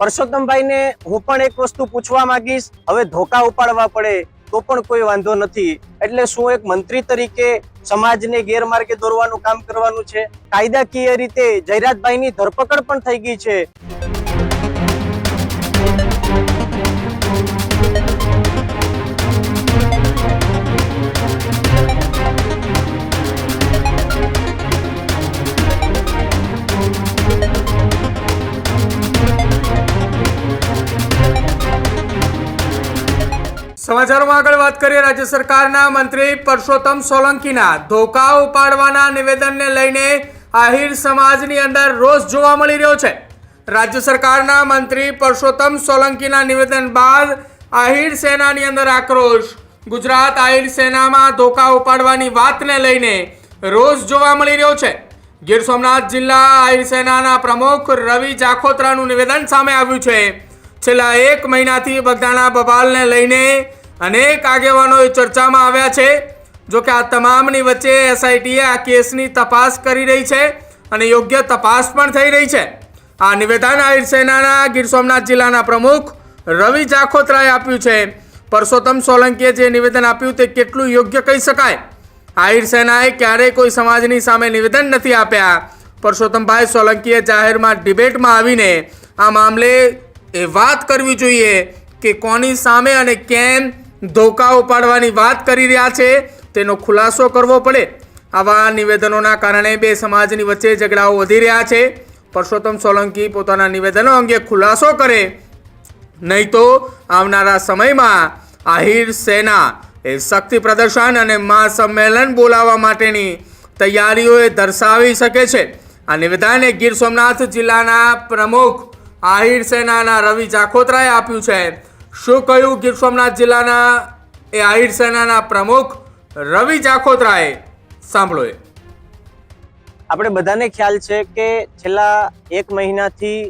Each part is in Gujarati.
પરસોત્તમભાઈને હું પણ એક વસ્તુ પૂછવા માંગીશ. હવે ધોકા ઉપાડવા પડે તો પણ કોઈ વાંધો નથી. એટલે શું એક મંત્રી તરીકે સમાજને ગેરમાર્ગે દોરવાનું કામ કરવાનું છે? કાયદાકીય રીતે જયરાજભાઈની ધરપકડ પણ થઈ ગઈ છે. સમાચારોમાં આગળ વાત કરીએ, રાજ્ય સરકારના મંત્રી પરસોત્તમ સોલંકીના ધોકા ઉપાડવાના નિવેદનને લઈને આહિર સમાજની અંદર રોષ જોવા મળી રહ્યો છે. રાજ્ય સરકારના મંત્રી પરસોત્તમ સોલંકીના નિવેદન બાદ આહિર સેનાની અંદર આક્રોશ. ગુજરાત આહિર સેનામાં ધોકા ઉપાડવાની વાતને લઈને રોષ જોવા મળી રહ્યો છે. ગીર સોમનાથ જિલ્લા આહિર સેનાના પ્રમુખ રવિ જાખોત્રાનું નિવેદન સામે આવ્યું છે. છેલ્લા એક મહિનાથી બગદાણા બબાલને લઈને અનેક આગેવાનો ચર્ચામાં આવ્યા છે. જો કે આ તમામની વચ્ચે એસઆઈટીએ આ કેસની તપાસ કરી રહી છે અને યોગ્ય તપાસ પણ થઈ રહી છે. આ નિવેદન આહિર સેનાના ગીર સોમનાથ જિલ્લાના પ્રમુખ રવિ જાખોત્રાએ આપ્યું છે. પરસોત્તમ સોલંકીએ જે નિવેદન આપ્યું તે કેટલું યોગ્ય કહી શકાય? આહિર સેનાએ ક્યારેય કોઈ સમાજની સામે નિવેદન નથી આપ્યા. પરસોત્તમભાઈ સોલંકીએ જાહેરમાં ડિબેટમાં આવીને આ મામલે એ વાત કરવી જોઈએ કે કોની સામે અને કેમ ધોકાઓ પાડવાની વાત કરી રહ્યા છે, તેનો ખુલાસો કરવો પડે. આવા નિવેદનોના કારણે બે સમાજની વચ્ચે ઝઘડાઓ વધી રહ્યા છે. પરસોત્તમ સોલંકી પોતાના નિવેદનો અંગે ખુલાસો કરે. નહીં તો આવનારા સમયમાં આહિર સેના એ શક્તિ પ્રદર્શન અને મહાસંમેલન બોલાવવા માટેની તૈયારીઓ એ દર્શાવી શકે છે. આ નિવેદન એ ગીર સોમનાથ જિલ્લાના પ્રમુખ આહિર સેનાના રવિ જાખોત્રાએ આપ્યું છે. શું કહ્યું ગીર સોમનાથ જિલ્લાના એ આહિર સેનાના પ્રમુખ રવિ જાખોત્રાએ? સાંભળો આપણે બધાને ખ્યાલ છે કે છેલ્લા એક મહિનાથી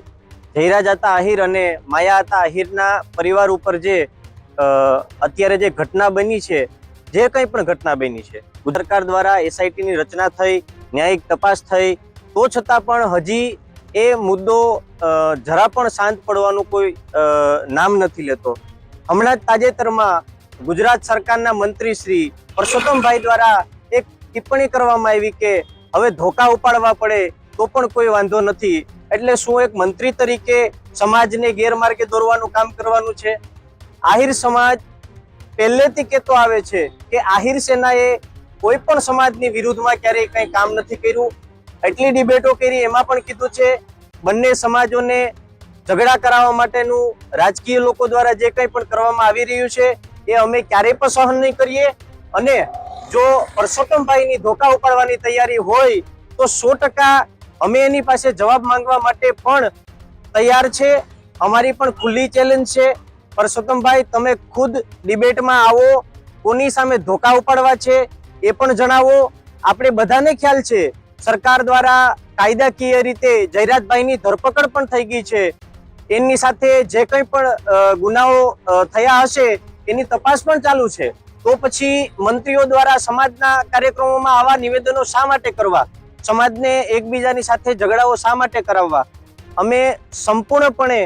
જયરાજ હતા આહિર અને માયા હતા આહિરના પરિવાર ઉપર જે અત્યારે જે ઘટના બની છે, જે કંઈ પણ ઘટના બની છે સરકાર દ્વારા એસઆઈટીની રચના થઈ, ન્યાયિક તપાસ થઈ, તો છતાં પણ હજી એ મુદ્દો જરા પણ શાંત પડવાનું કોઈ નામ નથી લેતો. હમણાં જ તાજેતરમાં ગુજરાત સરકારના મંત્રી શ્રી પરસોત્તમભાઈ દ્વારા એક ટિપ્પણી કરવામાં આવી કે હવે ધોકા ઉપાડવા પડે તો પણ કોઈ વાંધો નથી. એટલે શું એક મંત્રી તરીકે સમાજને ગેરમાર્ગે દોરવાનું કામ કરવાનું છે? આહિર સમાજ પહેલેથી કહેતો આવે છે કે આહિર સેનાએ કોઈ પણ સમાજની વિરુદ્ધમાં ક્યારેય કંઈ કામ નથી કર્યું. એટલી ડિબેટો કરી, એમાં પણ કીધું છે, બંને સમાજોને ઝઘડા કરાવવા માટેનું રાજકીય લોકો દ્વારા જે કંઈ પણ કરવામાં આવી રહ્યું છે, એ અમે ક્યારેય પણ સહન નહીં કરીએ. અને જો પરસોત્તમભાઈની ધોકા ઉપાડવાની તૈયારી હોય, તો સો ટકા અમે એની પાસે જવાબ માંગવા માટે પણ તૈયાર છે. અમારી પણ ખુલ્લી ચેલેન્જ છે. પરસોત્તમભાઈ, તમે ખુદ ડિબેટમાં આવો, કોની સામે ધોકા ઉપાડવા છે, એ પણ જણાવો. આપણે બધાને ખ્યાલ છે સરકાર દ્વારા કાયદાકીય રીતે જયરાજભાઈની ધરપકડ પણ થઈ ગઈ છે. એમની સાથે જે કંઈ પણ ગુનાઓ થયા હશે, એની તપાસ પણ ચાલુ છે. તો પછી મંત્રીઓ દ્વારા સમાજના કાર્યક્રમોમાં આવા નિવેદનો શા માટે કરવા? સમાજને એકબીજાની સાથે ઝઘડાઓ શા માટે કરાવવા? અમે સંપૂર્ણપણે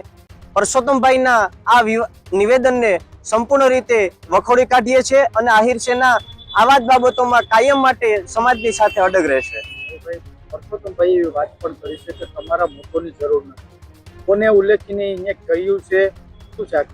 પરસોત્તમભાઈના આ નિવેદનને સંપૂર્ણ રીતે વખોડી કાઢીએ છીએ અને આહિર સેના આવા જ બાબતોમાં કાયમ માટે સમાજની સાથે અડગ રહેશે. પરસોત્તમભાઈ એવી વાત પણ કરી છે કે તમારા મતોની જરૂર નથી. કોને ઉલ્લેખીને એને કહ્યું છે, શું છે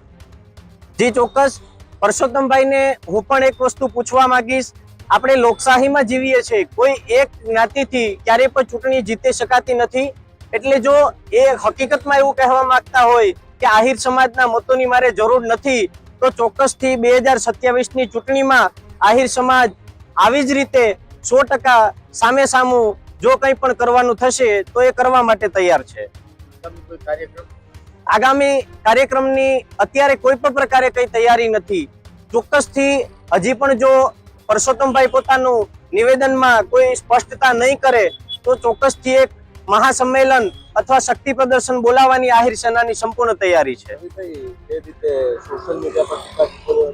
જી, ચોક્કસ. પરસોત્તમભાઈને હું પણ એક વસ્તુ પૂછવા માંગીશ. આપણે લોકશાહીમાં જીવીએ છીએ. કોઈ એક જ્ઞાતિથી ક્યારેય પણ ચૂંટણી જીતી શકાતી નથી. એટલે જો એ હકીકતમાં એવું કહેવા માંગતા હોય કે આહિર સમાજના મતોની મારે જરૂર નથી, તો ચોક્કસથી બે હજાર સત્યાવીસની ચૂંટણીમાં આહિર સમાજ આવી જ રીતે સો ટકા સામે સામું જો કંઈ પણ કરવાનું થશે તો એ કરવા માટે તૈયાર છે. આગામી કાર્યક્રમની અત્યારે કોઈ પણ પ્રકારે કઈ તૈયારી નથી. ચોક્કસથી હજી પણ જો પરસોત્તમભાઈ પોતાનું નિવેદનમાં કોઈ સ્પષ્ટતા નહીં કરે તો ચોક્કસથી એક મહાસંમેલન અથવા શક્તિ પ્રદર્શન બોલાવવાની આહિર સેનાની સંપૂર્ણ તૈયારી છે. જે રીતે સોશિયલ મીડિયા પર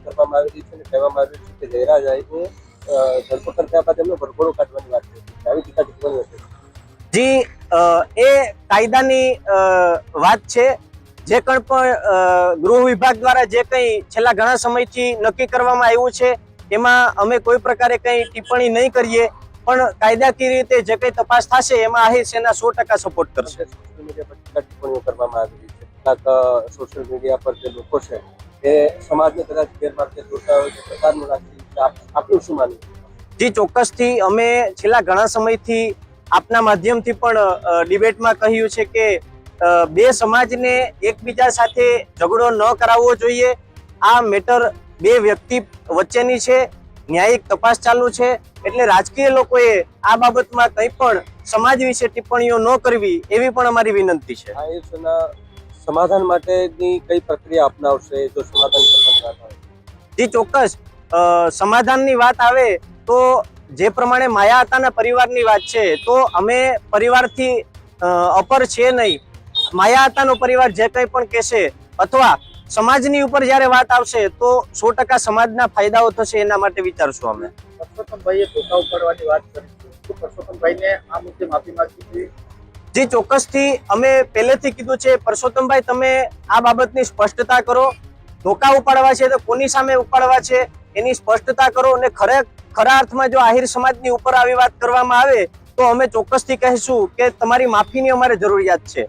કરવામાં આવી રહી છે કહેવામાં આવ્યું છે કે જયરાજ અ, ધરપકડ થયા બાદ એમનો ભરપોડો કાઢવાની વાત થઈ આવી ટીકા ટિપ્પણીઓ થઈ. જી એ કાયદાની વાત છે. જે કણ પણ ગૃહ વિભાગ દ્વારા જે કંઈ છેલ્લા ઘણા સમયથી નક્કી કરવામાં આવ્યું છે એમાં અમે કોઈ પ્રકારે કંઈ ટિપ્પણી નહીં કરીએ પણ કાયદાકીય રીતે જે કંઈ તપાસ થશે એમાં આહિર સેના સો ટકા સપોર્ટ કરશે. સોશિયલ મીડિયા પર ટિપ્પણીઓ કરવામાં આવી રહી છે. કેટલાક સોશિયલ મીડિયા પર જે લોકો છે એ સમાજને કદાચ ગેરમાર્ગે દોરતા હોય છે પ્રકારનું રાખી છે આપનું શું માનવું? જી ચોક્કસથી અમે છેલ્લા ઘણા સમયથી આપના માધ્યમથી પણ ડિબેટમાં કહ્યું છે કે બે સમાજને એકબીજા સાથે ઝઘડો ન કરાવવો જોઈએ. આ મેટર બે વ્યક્તિ વચ્ચેની છે ન્યાયિક તપાસ ચાલુ છે. એટલે રાજકીય લોકોએ આ બાબતમાં કંઈ પણ સમાજ વિશે ટિપ્પણીઓ ન કરવી એવી પણ અમારી વિનંતી છે. આ સમાધાન માટેની કઈ પ્રક્રિયા અપનાવશે જો સમાધાન કરવાની વાત આવે? જી ચોક્કસ. સમાધાનની વાત આવે તો જે પ્રમાણે માયા હતાના પરિવારની વાત છે તો અમે પરિવારથી અપર છે નહીં. માયા હતાનો પરિવાર જે કંઈ પણ કહેશે અથવા સમાજની ઉપર જ્યારે વાત આવશે તો સો ટકા સમાજના ફાયદાઓ થશે એના માટે વિચારશું અમે. પરસોત્તમભાઈએ ધોકા ઉપાડવાની વાત કરી પરસોત્તમભાઈને આ મુદ્દે માફી માંગવી જોઈએ? જી ચોક્કસથી અમે પહેલેથી કીધું છે પરસોત્તમભાઈ તમે આ બાબતની સ્પષ્ટતા કરો. ધોકા ઉપાડવા છે, તો કોની સામે ઉપાડવા છે, એની સ્પષ્ટતા કરો અને ખરે ખરા અર્થમાં જો આહિર સમાજની ઉપર આવી વાત કરવામાં આવે, તો અમે ચોક્કસથી કહીશું કે તમારી માફીની અમારે જરૂરિયાત છે.